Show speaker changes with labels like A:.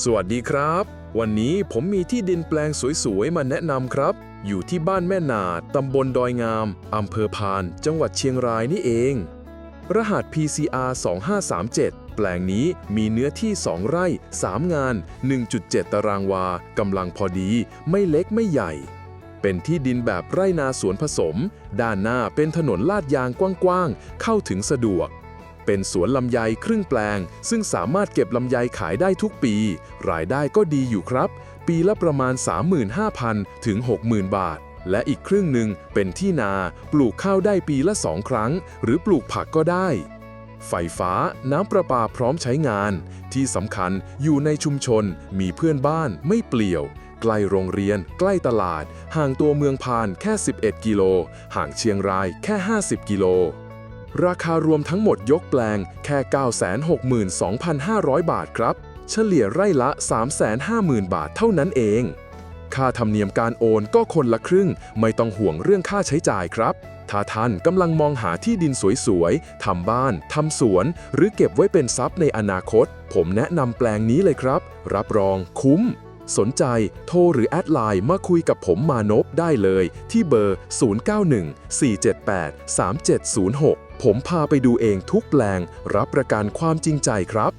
A: สวัสดีครับ วันนี้ผมมีที่ดินแปลงสวยๆ มาแนะนำครับ อยู่ที่บ้านแม่นาตำบลดอยงาม อำเภอพาน จังหวัดเชียงรายนี่เอง รหัส PCR 2537 แปลงนี้มีเนื้อที่ 2 ไร่ 3 งาน 1.7 ตารางวากำลังพอดี ไม่เล็กไม่ใหญ่ เป็นที่ดินแบบไร่นาสวนผสม ด้านหน้าเป็นถนนลาดยางกว้างๆ เข้าถึงสะดวก เป็นสวนลำไยครึ่งแปลง ซึ่งสามารถเก็บลำไยขายได้ทุกปี รายได้ก็ดีอยู่ครับ ปีละประมาณ 35,000 ถึง 60,000 บาท และอีกครึ่งหนึ่งเป็นที่นา ปลูกข้าวได้ปีละสองครั้ง หรือปลูกผักก็ได้ ไฟฟ้า น้ำประปาพร้อมใช้งาน ที่สำคัญอยู่ในชุมชน มีเพื่อนบ้านไม่เปลี่ยวใกล้โรงเรียน ใกล้ตลาด ห่างตัวเมืองพานแค่ 11 กิโล ห่างเชียงรายแค่ 50 กิโล ราคารวมทั้งหมดยกแปลงแค่ 962,500 บาทครับ เฉลี่ยไร่ละ 350,000 บาทเท่านั้นเอง ค่าธรรมเนียมการโอนก็คนละครึ่ง ไม่ต้องห่วงเรื่องค่าใช้จ่ายครับ ถ้าท่านกำลังมองหาที่ดินสวยๆ ทำบ้าน ทำสวน หรือเก็บไว้เป็นทรัพย์ในอนาคต ผมแนะนำแปลงนี้เลยครับ รับรองคุ้มสนใจโทรหรือแอดไลน์มาคุยกับผมมานพได้เลย ที่เบอร์ 0914783706 ผมพาไปดูเองทุกแปลงรับประกันความจริงใจครับ